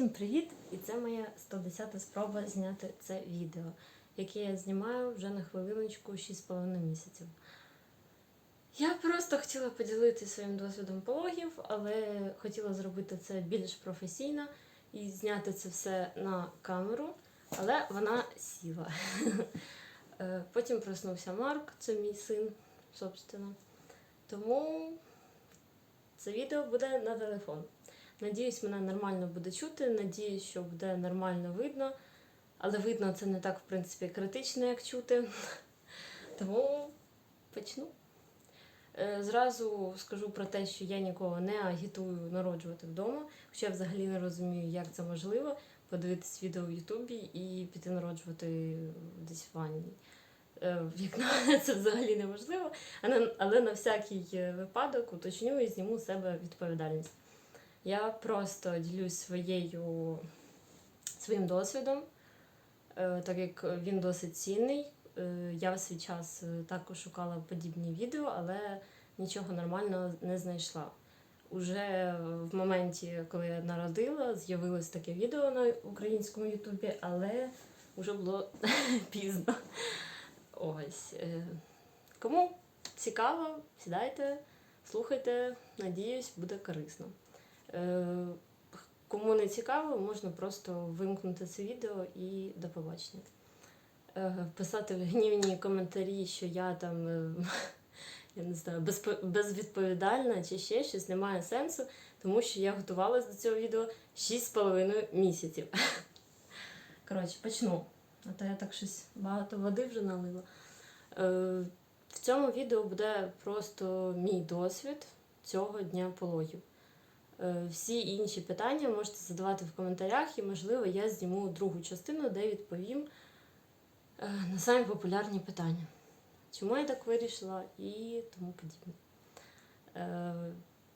Всім привіт! І це моя 110-та спроба зняти це відео, яке я знімаю вже на хвилиночку 6,5 місяців. Я просто хотіла поділитися своїм досвідом пологів, але хотіла зробити це більш професійно і зняти це все на камеру, але вона сіла. Е, Потім проснувся Марк, це мій син, собственно. Тому це відео буде на телефон. Надіюсь, мене нормально буде чути, надіюсь, що буде нормально видно. Але видно це не так, в принципі, критично, як чути. Тому почну. Е, Зразу скажу про те, що я нікого не агітую народжувати вдома, хоча я взагалі не розумію, як це можливо, подивитись відео в Ютубі і піти народжувати десь в ванні. Як на мене, це взагалі неможливо, але, на всякий е, випадок уточню і зніму з себе відповідальність. Я просто ділюсь своєю, своїм досвідом, е, так як він досить цінний. Е, Я в свій час е, також шукала подібні відео, але нічого нормального не знайшла. Уже в моменті, коли я народила, з'явилось таке відео на українському Ютубі, але вже було пізно. Ось. Кому цікаво, сідайте, слухайте, надіюсь, буде корисно. Е, Кому не цікаво, можна просто вимкнути це відео і до побачення. Е, Писати гнівні коментарі, що я там е, я не знаю, безвідповідальна чи ще щось, немає сенсу, тому що я готувалася до цього відео 6,5 місяців. Коротше, почну. А то я так щось багато води вже налила. В цьому відео буде просто мій досвід цього дня пологів. Е, Всі інші питання можете задавати в коментарях, і, можливо, я зніму другу частину, де відповім е, на самі популярні питання. Чому я так вирішила і тому подібне. Е,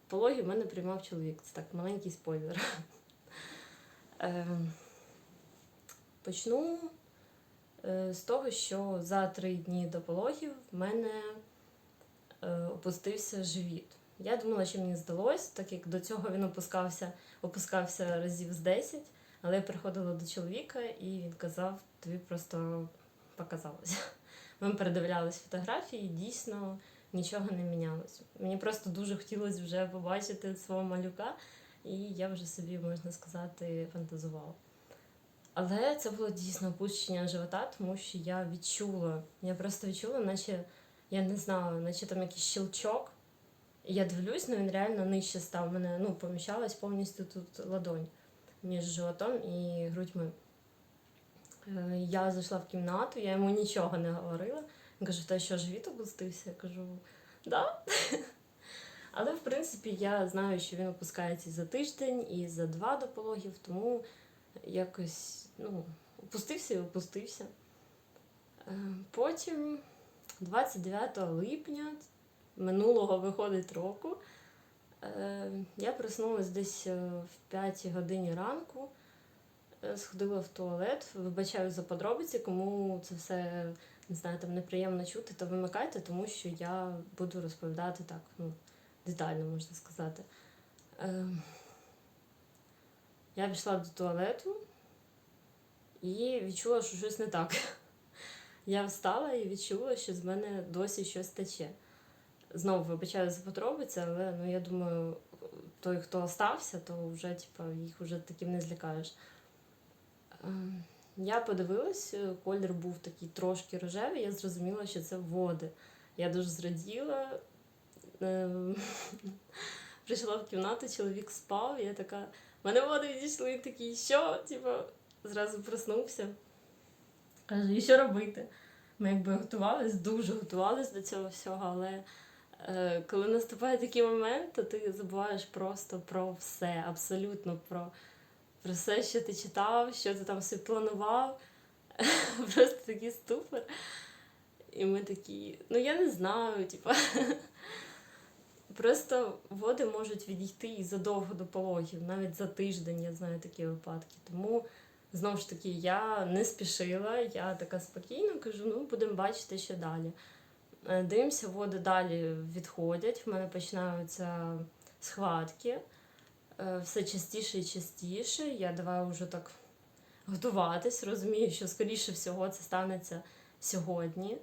Пологи в мене приймав чоловік. Це так, маленький спойлер. Почну з того, що за три дні до пологів в мене опустився живіт. Я думала, що мені здалось, так як до цього він опускався, опускався разів з 10, але я приходила до чоловіка і він казав, тобі просто показалося. Ми передивлялись фотографії, дійсно нічого не мінялось. Мені просто дуже хотілося вже побачити свого малюка, і я вже собі, можна сказати, фантазувала. Але це було дійсно опущення живота, тому що я відчула, я просто відчула, наче я не знала, наче там якийсь щелчок. Я дивлюсь, ну він реально нижче став. Мене ну, поміщалась повністю тут ладонь між животом і грудьми. Е, Я зайшла в кімнату, я йому нічого не говорила. Він каже, та що живіт опустився? Я кажу, да. Але в принципі я знаю, що він опускається за тиждень, і за два до пологів, тому якось ну, опустився і опустився. Е, Потім, 29 липня минулого виходить року, е, я проснулась десь е, в 5 годині ранку, е, сходила в туалет, вибачаю за подробиці, кому це все не знаю, там неприємно чути, то вимикайте, тому що я буду розповідати так, ну, детально можна сказати. Я пішла до туалету і відчула, що щось не так. Я встала і відчула, що з мене досі щось тече. Знову вибачаю за подробиці, але ну, я думаю, той, хто остався, то вже типа, їх вже таким не злякаєш. Ем, Я подивилась, е, колір був такий трошки рожевий, я зрозуміла, що це води. Я дуже зраділа. Ем, Прийшла в кімнату, чоловік спав, я така, в мене води відійшли, такий, що? Типу, зразу проснувся. Каже, і що робити? Ми якби готувались, дуже готувались до цього всього, але коли наступає такий момент, то ти забуваєш просто про все, абсолютно про, про все, що ти читав, що ти там собі планував. Просто такий ступор. І ми такі, ну я не знаю, типу. Просто води можуть відійти і задовго до пологів, навіть за тиждень я знаю такі випадки. Тому знову ж таки я не спішила, я така спокійно кажу, ну будемо бачити, що далі. Е, Дивимося, води далі відходять, в мене починаються схватки. е, все частіше і частіше. Я давай вже так готуватись, розумію, що скоріше всього це станеться сьогодні.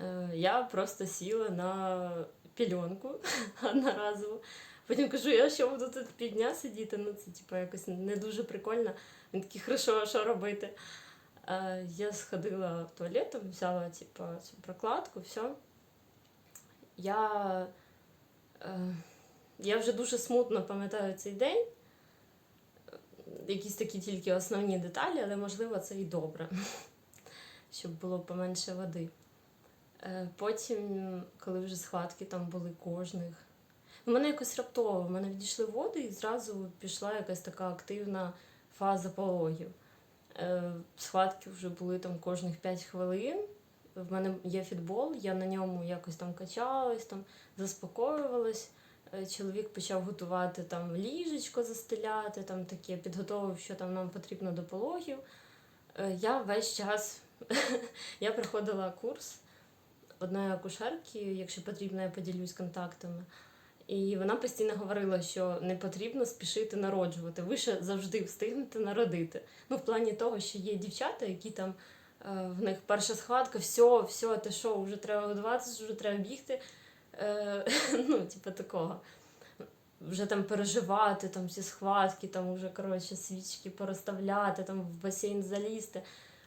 Е, Я просто сіла на пільонку одноразову. Потім кажу, я що буду тут півдня сидіти, ну це типу, якось не дуже прикольно. Він такий, хорошо, що робити? Е, Я сходила в туалет, взяла типу, цю прокладку, все. Я, е, я вже дуже смутно пам'ятаю цей день. Якісь такі тільки основні деталі, але можливо це і добре, щоб було поменше води. Е, Потім, коли вже схватки там були кожних. У мене якось раптово, в мене відійшли води і зразу пішла якась така активна фаза пологів. Е, Схватки вже були там кожних 5 хвилин. В мене є фітбол, я на ньому якось там качалась, там заспокоювалась. Е, Чоловік почав готувати там ліжечко застеляти, там таке, підготовив, що там нам потрібно до пологів. Е, Я весь час я проходила курс одної акушерки, якщо потрібно, я поділюсь контактами. І вона постійно говорила, що не потрібно спішити народжувати. Ви ще завжди встигнете народити. Ну, в плані того, що є дівчата, які там е, в них перша схватка, все, все, ти що, вже треба годуватися, вже треба бігти. Е, ну, типу такого. Вже там переживати, там всі схватки, там вже коротше свічки порозставляти, там в басейн залізти.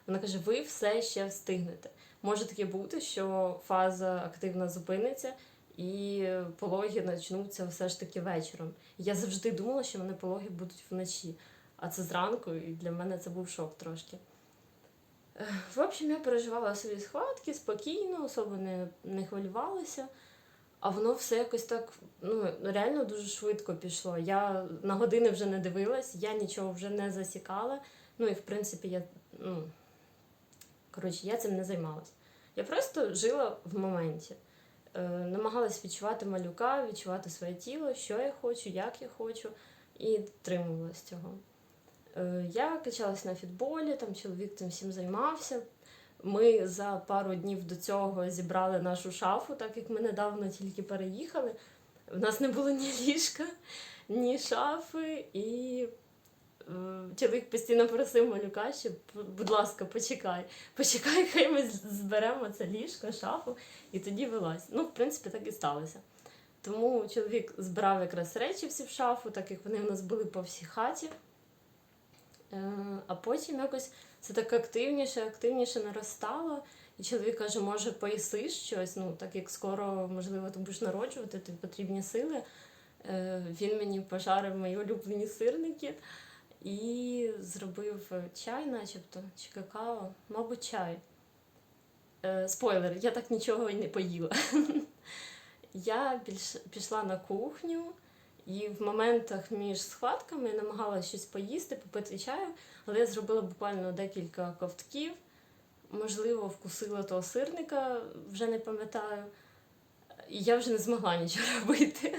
Вона каже: ви все ще встигнете. Може таке бути, що фаза активно зупиниться і пологи почнуться все ж таки вечором. Я завжди думала, що вони пологи будуть вночі, а це зранку, і для мене це був шок трошки. В общем, я переживала свої схватки спокійно, особо не, не хвилювалася. А воно все якось так ну, реально дуже швидко пішло. Я на години вже не дивилась, я нічого вже не засікала. Ну і в принципі, я ну, коротше, я цим не займалась. Я просто жила в моменті. Е, намагалась відчувати малюка, відчувати своє тіло, що я хочу, як я хочу, і дотримувалась цього. Е, я качалась на фітболі, там чоловік цим всім займався. Ми за пару днів до цього зібрали нашу шафу, так як ми недавно тільки переїхали. В нас не було ні ліжка, ні шафи, і чоловік постійно просив малюка, що, будь ласка, почекай, почекай, хай ми зберемо це ліжко, шафу, і тоді вилазь. Ну, в принципі, так і сталося. Тому чоловік збирав якраз речі всі в шафу, так як вони в нас були по всій хаті. Е, А потім якось це так активніше, активніше наростало. І чоловік каже, може, поїси щось, ну, так як скоро, можливо, ти будеш народжувати, тобі потрібні сили. Е, Він мені пожарив мої улюблені сирники і зробив чай, начебто, чи какао, мабуть, чай. Е, Спойлер, я так нічого і не поїла. Я більш пішла на кухню і в моментах між схватками намагалася щось поїсти, попити чаю, але я зробила буквально декілька ковтків. Можливо, вкусила того сирника, вже не пам'ятаю. І я вже не змогла нічого робити.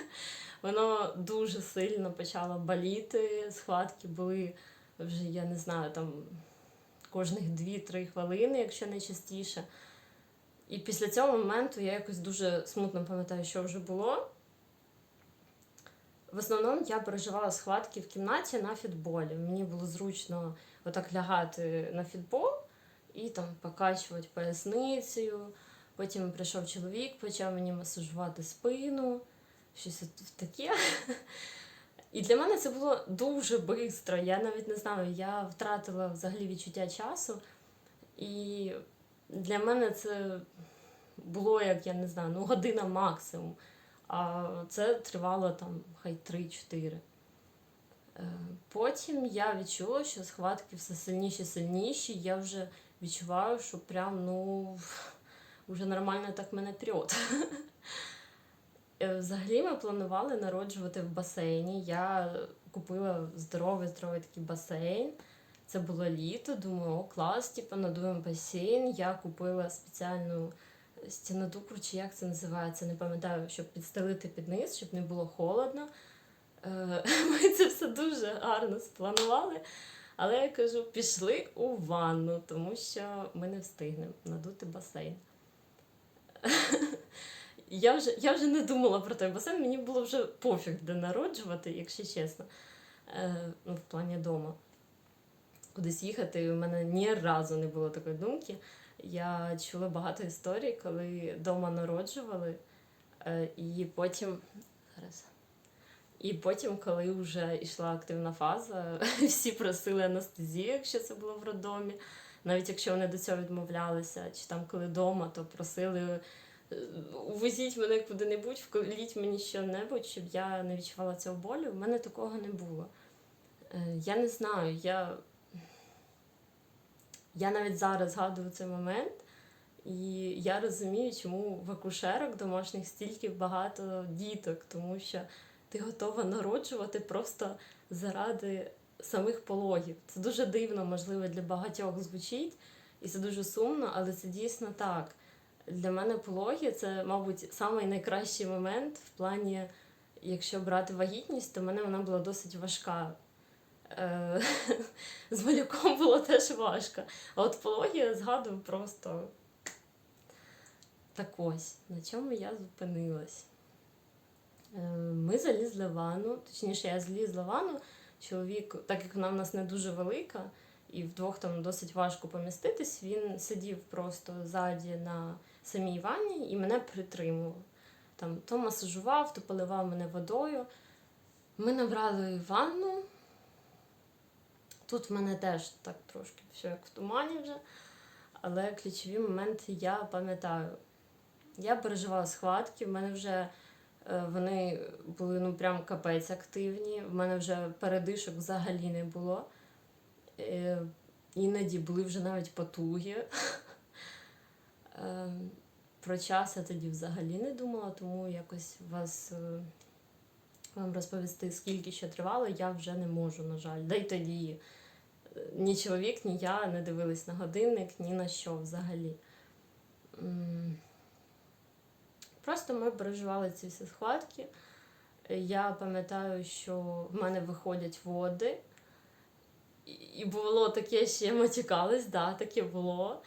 Воно дуже сильно почало боліти. Схватки були вже, я не знаю, там кожних 2-3 хвилини, якщо не частіше. І після цього моменту я якось дуже смутно пам'ятаю, що вже було. В основному я переживала схватки в кімнаті на фітболі. Мені було зручно отак лягати на фітбол і там покачувати поясницею. Потім прийшов чоловік, почав мені масажувати спину, щось таке. І для мене це було дуже швидко. Я навіть не знаю, я втратила взагалі відчуття часу. І для мене це було, як я не знаю, ну година максимум. А це тривало там хай 3-4. Е, Потім я відчула, що схватки все сильніші, сильніші. Я вже відчуваю, що прям, ну, вже нормально так мене прет. Е, Взагалі ми планували народжувати в басейні. Я купила здоровий, здоровий такий басейн. Це було літо, думаю, о, клас, типу, надуємо басейн. Я купила спеціальну стінодукру, чи як це називається, не пам'ятаю, щоб підстелити під низ, щоб не було холодно. Е, Ми це все дуже гарно спланували. Але я кажу, пішли у ванну, тому що ми не встигнемо надути басейн. я вже, я вже не думала про той басейн, мені було вже пофіг, де народжувати, якщо чесно. Е, ну, в плані дома. Кудись їхати, у мене ні разу не було такої думки. Я чула багато історій, коли вдома народжували, е, і потім. Зараз. І потім, коли вже йшла активна фаза, всі просили анестезію, якщо це було в роддомі. Навіть якщо вони до цього відмовлялися, чи там коли вдома, то просили увезіть мене куди-небудь, вколіть мені що-небудь, щоб я не відчувала цього болю. У мене такого не було. Е, Я не знаю, я, я навіть зараз згадую цей момент, і я розумію, чому в акушерок домашніх стільки багато діток, тому що ти готова народжувати просто заради самих пологів. Це дуже дивно, можливо, для багатьох звучить, і це дуже сумно, але це дійсно так. Для мене пологи це, мабуть, самий найкращий момент в плані, якщо брати вагітність, то в мене вона була досить важка. Е, З малюком було теж важко. А от пологи я згадую просто так ось, на чому я зупинилась. Е, Ми залізли в ванну, точніше, я залізла в ванну, чоловік, так як вона в нас не дуже велика, і вдвох там досить важко поміститись, він сидів просто ззаді на самій ванні і мене притримував. Там то масажував, то поливав мене водою. Ми набрали ванну. Тут в мене теж так трошки все як в тумані вже. Але ключові моменти я пам'ятаю. Я переживала схватки, в мене вже е, вони були ну прям капець активні. В мене вже передишок взагалі не було. Е, Іноді були вже навіть потуги. Е, Про час я тоді взагалі не думала, тому якось вас е, вам розповісти, скільки ще тривало, я вже не можу, на жаль. Да й тоді е, ні чоловік, ні я не дивились на годинник, ні на що взагалі. Просто ми переживали ці всі схватки. Я пам'ятаю, що в мене виходять води. І- було таке, що я матюкалась, да, таке було.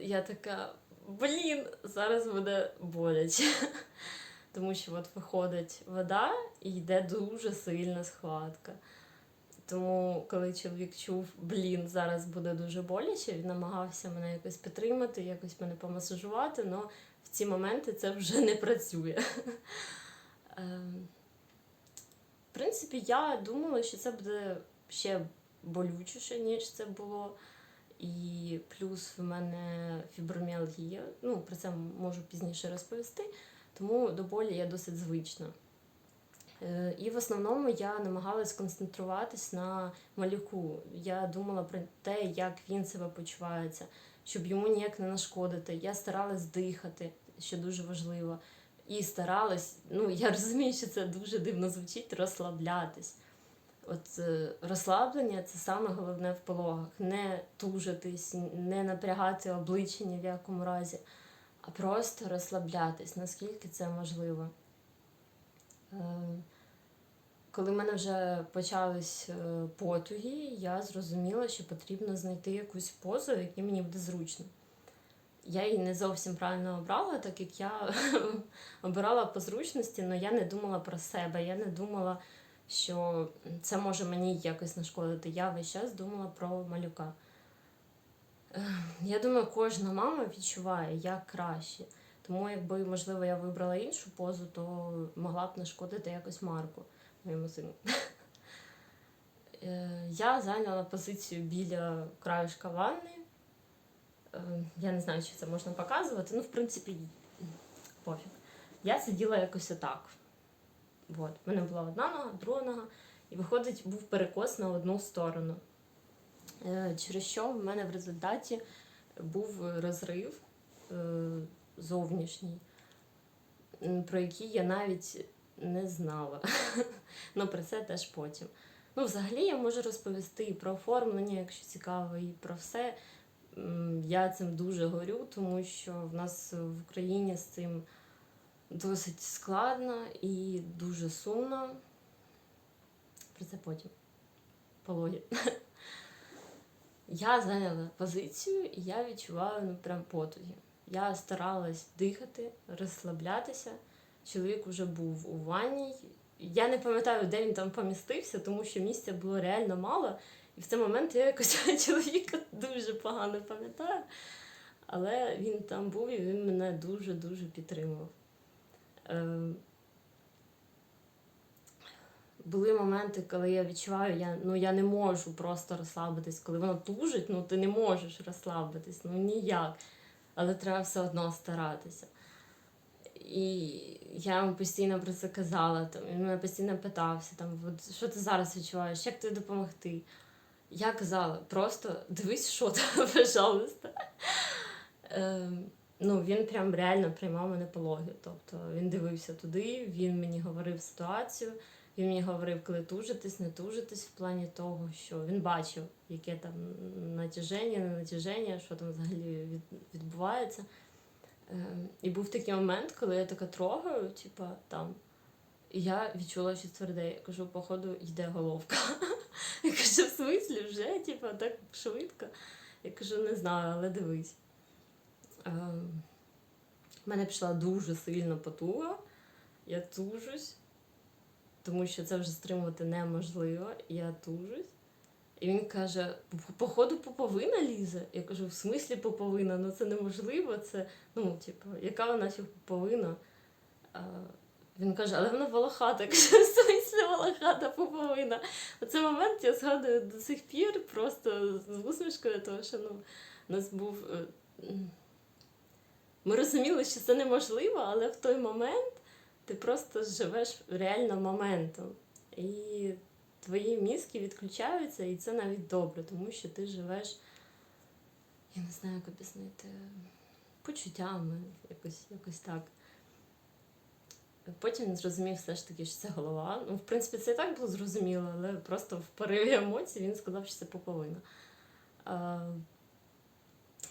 Я така, блін, зараз буде боляче. Тому що от виходить вода і йде дуже сильна схватка. Тому, коли чоловік чув, блін, зараз буде дуже боляче, він намагався мене якось підтримати, якось мене помасажувати, але в ці моменти це вже не працює. Ем, В принципі, я думала, що це буде ще болючіше, ніж це було. І плюс в мене фіброміалгія. Ну, про це можу пізніше розповісти. Тому до болі я досить звична. Е, І в основному я намагалась концентруватись на малюку. Я думала про те, як він себе почувається, щоб йому ніяк не нашкодити. Я старалась дихати, що дуже важливо. І старалась, ну я розумію, що це дуже дивно звучить, розслаблятись. От е, розслаблення це саме головне в пологах. Не тужитись, не напрягати обличчя ні в якому разі, а просто розслаблятись, наскільки це можливо. Е, Коли в мене вже почались е, потуги, я зрозуміла, що потрібно знайти якусь позу, якій мені буде зручно. Я її не зовсім правильно обрала, так як я обирала по зручності, але я не думала про себе. Я не думала, що це може мені якось нашкодити. Я весь час думала про малюка. Я думаю, кожна мама відчуває, як краще. Тому, якби, можливо, я вибрала іншу позу, то могла б нашкодити якось Марку, моєму сину. Е, Я зайняла позицію біля краюшка ванни. Е, Я не знаю, чи це можна показувати. Ну, в принципі, пофіг. Я сиділа якось отак. От. У мене була одна нога, друга нога, і виходить, був перекос на одну сторону. Е, Через що в мене в результаті був розрив е, зовнішній, про який я навіть не знала. Ну, про це теж потім. Ну, взагалі я можу розповісти і про оформлення, якщо цікаво, і про все. Я цим дуже горю, тому що в нас в Україні з цим досить складно і дуже сумно. Про це потім. Пологи. Я зайняла позицію і я відчуваю ну, прям потуги. Я старалась дихати, розслаблятися. Чоловік вже був у ванні. Я не пам'ятаю, де він там помістився, тому що місця було реально мало. І в цей момент я якось чоловіка дуже погано пам'ятаю. Але він там був і він мене дуже-дуже підтримував. Ем, були моменти, коли я відчуваю, я, ну, я не можу просто розслабитись. Коли воно тужить, ну ти не можеш розслабитись, ну ніяк. Але треба все одно старатися. І я йому постійно про це казала. Там, він мене постійно питався, там, що ти зараз відчуваєш, як тобі допомогти. Я казала, просто дивись, що там, пожалуйста. Ну, він прям реально приймав мене пологи. Тобто він дивився туди, він мені говорив ситуацію, він мені говорив, коли тужитись, не тужитись, в плані того, що він бачив, яке там натяження, не натяження, що там взагалі відбувається. Ем, і був такий момент, коли я така трогаю, типа там. І я відчула щось тверде. Я кажу, походу, йде головка. Я кажу, в смислі вже, типа, так швидко. Я кажу, не знаю, але дивись. В мене пішла дуже сильно потуга. Я тужусь, тому що це вже стримувати неможливо. Я тужусь. І він каже: походу, поповина лізе. Я кажу, в смислі поповина? Ну це неможливо. Це, ну, типу, яка вона фіг поповина? А, він каже, але вона волохата. Я в смислі волохата поповина. У цей момент я згадую до сих пір просто з усмішкою, тому що ну, у нас був. Е, Ми розуміли, що це неможливо, але в той момент ти просто живеш реально моментом. І твої мізки відключаються, і це навіть добре, тому що ти живеш, я не знаю, як об'яснити, почуттями, якось, якось так. Потім зрозумів все ж таки, що це голова. Ну, в принципі, це і так було зрозуміло, але просто в пориві емоцій він сказав, що це поповина.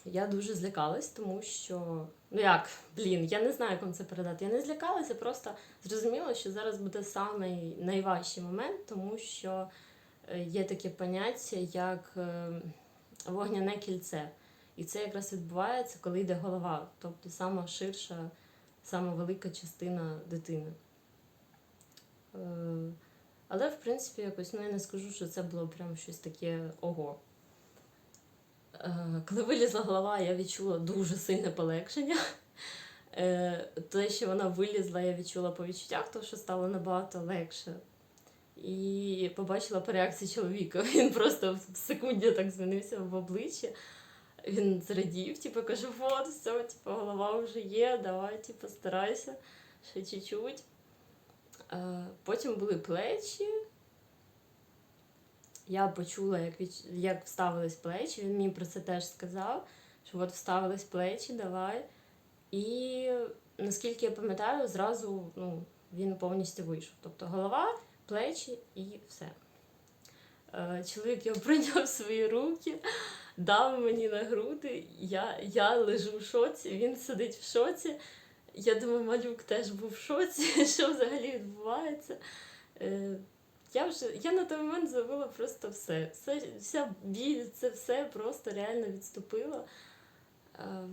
Я дуже злякалась, тому що. Ну як, блін, я не знаю, як вам це передати. Я не злякалася, просто зрозуміла, що зараз буде самий найважчий момент, тому що е, є таке поняття, як е, вогняне кільце. І це якраз відбувається, коли йде голова, тобто сама ширша, сама велика частина дитини. Е, Але, в принципі, якось ну, я не скажу, що це було прям щось таке ого. Е, Коли вилізла голова, я відчула дуже сильне полегшення. Е, Те, що вона вилізла, я відчула по відчуттях, то що стало набагато легше. І побачила по реакції чоловіка. Він просто в секунді так змінився в обличчі. Він зрадів, типу, каже, от, все, типу, голова вже є, давай, типу, старайся, ще чуть-чуть. Е, Потім були плечі. Я почула, як, відч... як вставились плечі. Він мені про це теж сказав, що от вставились плечі, давай. І наскільки я пам'ятаю, зразу ну, він повністю вийшов. Тобто голова, плечі і все. Е, Чоловік його прийняв свої руки, дав мені на груди. Я, я лежу в шоці, він сидить в шоці. Я думаю, малюк теж був в шоці, що взагалі відбувається. Е, Я вже я на той момент забула просто все. все вся біль, це все просто реально відступило. Е,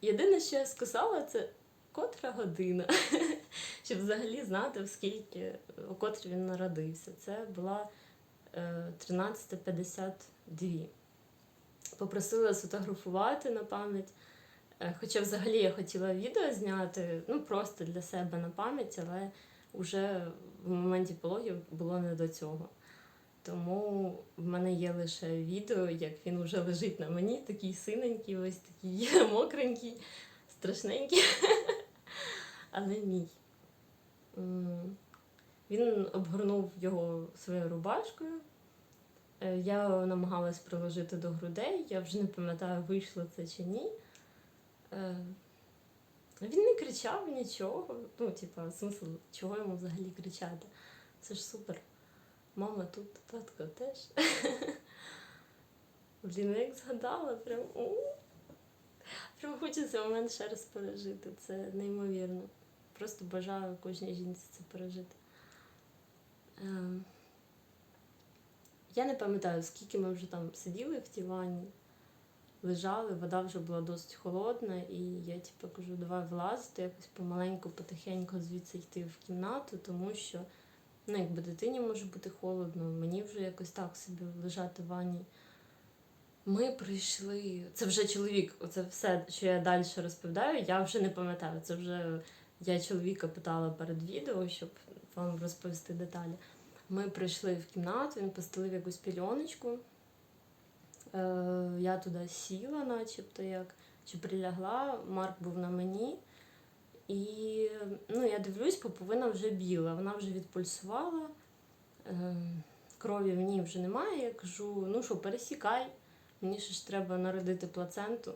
Єдине, що я сказала, це котра година, щоб взагалі знати, скільки, у котрій він народився. Це була е, 13.52. Попросила сфотографувати на пам'ять. Е, Хоча взагалі я хотіла відео зняти, ну просто для себе на пам'ять, але вже в моменті пологів було не до цього. Тому в мене є лише відео, як він вже лежить на мені, такий синенький, ось такий мокренький, страшненький, але мій. Він обгорнув його своєю рубашкою. Е, Я намагалась приложити до грудей, я вже не пам'ятаю, вийшло це чи ні. Він не кричав нічого. Ну, типа, смисл, чого йому взагалі кричати? Це ж супер. Мама тут, татко теж. Блін, як згадала, прям. Прям хочеться момент ще раз пережити. Це неймовірно. Просто бажаю кожній жінці це пережити. Ем, Я не пам'ятаю, скільки ми вже там сиділи в тій ванні. Лежали, вода вже була досить холодна, і я типу кажу, давай влазити, якось помаленьку, потихеньку звідси йти в кімнату, тому що ну, якби дитині може бути холодно, мені вже якось так собі лежати в ванні. Ми прийшли. Це вже чоловік, оце все, що я далі розповідаю, я вже не пам'ятаю. Це вже я чоловіка питала перед відео, щоб вам розповісти деталі. Ми прийшли в кімнату, він постелив якусь пільоночку. Е, я туди сіла, начебто як, чи прилягла, Марк був на мені. І ну, я дивлюсь, поповина вже біла, вона вже відпульсувала, е, крові в ній вже немає. Я кажу, ну що, пересікай, мені ще ж треба народити плаценту.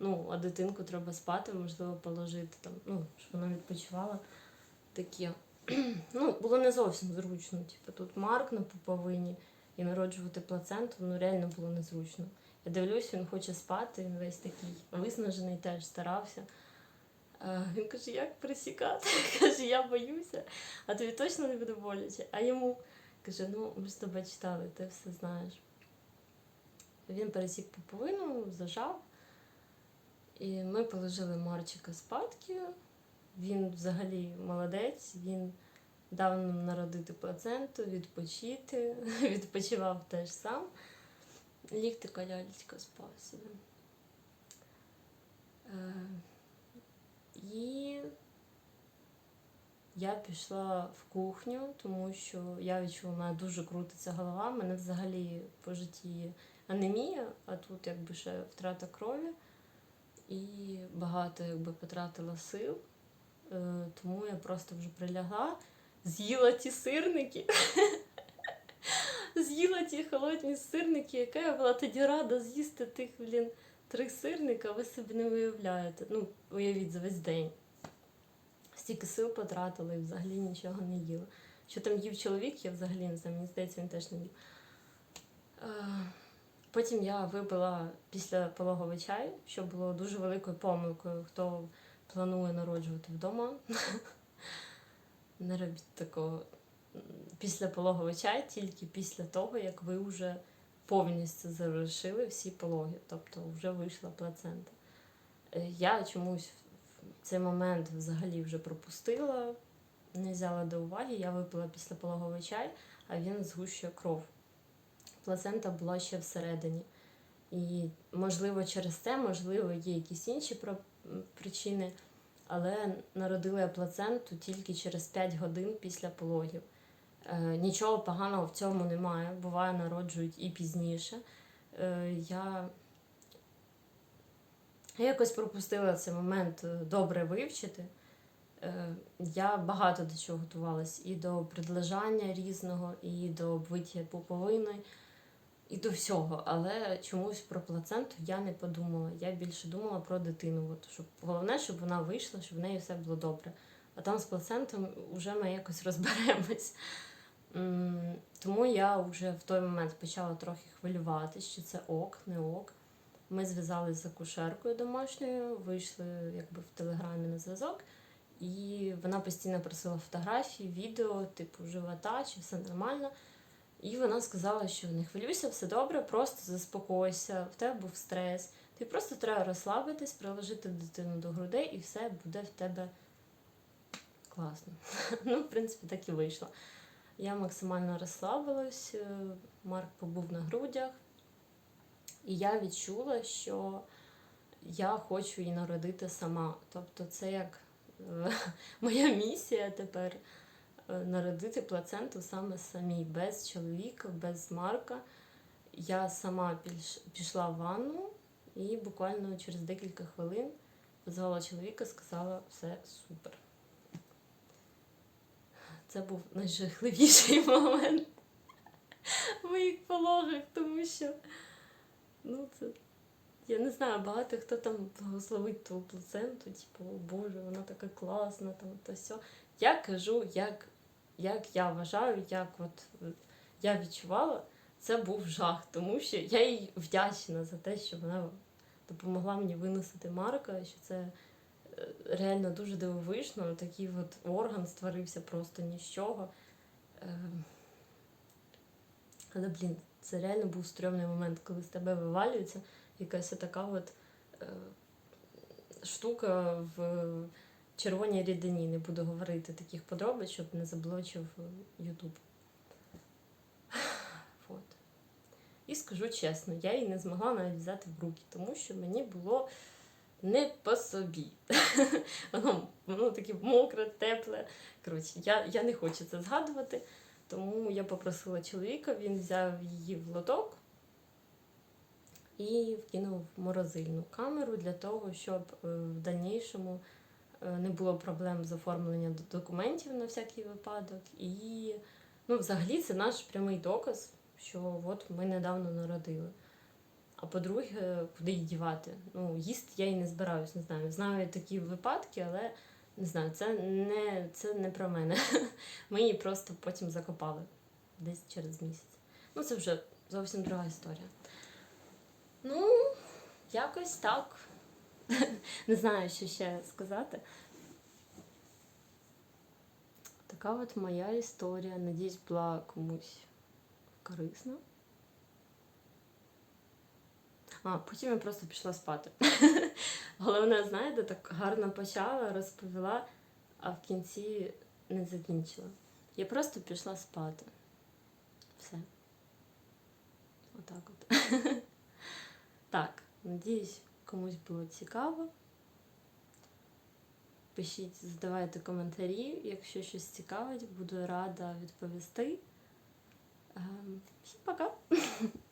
Ну, а дитинку треба спати, можливо, положити там, ну, щоб вона відпочивала. Таке. Ну, було не зовсім зручно. Типу, тут Марк на пуповині і народжувати плаценту, ну реально було незручно. Я дивлюсь, він хоче спати, він весь такий виснажений, теж старався. А він каже, як присікати? Каже, я боюся, а тобі точно не буде боляче. А йому каже, ну ми з тобою читали, ти все знаєш. Він пересік пуповину, зажав. І ми положили Марчика спадки. Він взагалі молодець, він дав нам народити плаценту, відпочити, відпочивав теж сам. Ліг така лялечка спав собі. Е, І я пішла в кухню, тому що я відчула, у мене дуже крутиться голова. Мене взагалі по житті анемія, а тут якби ще втрата крові. І багато якби потратила сил. Е, Тому я просто вже прилягла, з'їла ті сирники. З'їла ті холодні сирники, яка я була тоді рада з'їсти тих, блін, три сирника, ви собі не уявляєте. Ну, уявіть за весь день. Стільки сил потратила і взагалі нічого не їла. Що там їв чоловік, я взагалі не знаю, мені здається, він теж не їв. Е, Потім я випила після пологовий чай, що було дуже великою помилкою, хто планує народжувати вдома. Не робіть такого. Після пологовий чай тільки після того, як ви вже повністю завершили всі пологи, тобто вже вийшла плацента. Е, Я чомусь в цей момент взагалі вже пропустила, не взяла до уваги. Я випила після пологовий чай, а він згущує кров. Плацента була ще всередині. І, можливо, через це, можливо, є якісь інші причини, але народила я плаценту тільки через 5 годин після пологів. Е, нічого поганого в цьому немає. Буває, народжують і пізніше. Е, я якось пропустила цей момент е, добре вивчити. Я багато до чого готувалась і до предлежання різного, і до обвиття пуповиною, і до всього. Але чомусь про плаценту я не подумала. Я більше думала про дитину. От, щоб, головне, щоб вона вийшла, щоб в неї все було добре. А там з плацентом вже ми якось розберемось. Тому я вже в той момент почала трохи хвилюватися, чи це ок, не ок. Ми зв'язалися з акушеркою домашньою, вийшли якби в телеграмі на зв'язок, і вона постійно просила фотографії, відео, типу живота, чи все нормально. І вона сказала, що не хвилюйся, все добре, просто заспокойся, в тебе був стрес. Ти просто треба розслабитись, приложити дитину до грудей, і все буде в тебе класно. Ну, в принципі, так і вийшло. Я максимально розслабилась, е, Марк побув на грудях, і я відчула, що я хочу її народити сама. Тобто, це як е, моя місія тепер народити плаценту саме самій, без чоловіка, без Марка. Я сама пішла в ванну і буквально через декілька хвилин позвала чоловіка, сказала все супер. Це був найжахливіший момент в моїх пологах, тому що ну, це, я не знаю, багато хто там благословить ту плаценту, типу, о Боже, вона така класна, там то все. Я кажу, як, як я вважаю, як от я відчувала, це був жах, тому що я їй вдячна за те, що вона допомогла мені виносити Марка, що це е, реально дуже дивовижно. Такий от орган створився просто ні з чого. Ем, Але, блін, це реально був стрьомний момент, коли з тебе вивалюється. якась така от е, штука в червоній рідині. Не буду говорити таких подробиць, щоб не заблочив Ютуб. От. І скажу чесно, я її не змогла навіть взяти в руки, тому що мені було не по собі. Воно, воно таке мокре, тепле. Коротше, я, я не хочу це згадувати, тому я попросила чоловіка, він взяв її в лоток і вкинув морозильну камеру для того, щоб е, в дальнішому е, не було проблем з оформленням документів на всякий випадок. І ну, взагалі це наш прямий доказ, що от ми недавно народили. А по-друге, куди її дівати? Ну, їсти я її не збираюсь, не знаю. Знаю такі випадки, але не знаю, це не, це не про мене. Ми її просто потім закопали десь через місяць. Ну, це вже зовсім друга історія. Ну, якось так. Не знаю, що ще сказати. Така от моя історія. Надіюсь, була комусь корисна. А, потім я просто пішла спати. Головне, знаєте, так гарно почала, розповіла, а в кінці не закінчила. Я просто пішла спати. Все. Отак от. Так, надіюсь, комусь було цікаво. Пишіть, задавайте коментарі, якщо щось цікавить, буду рада відповісти. Ем, Всім пока!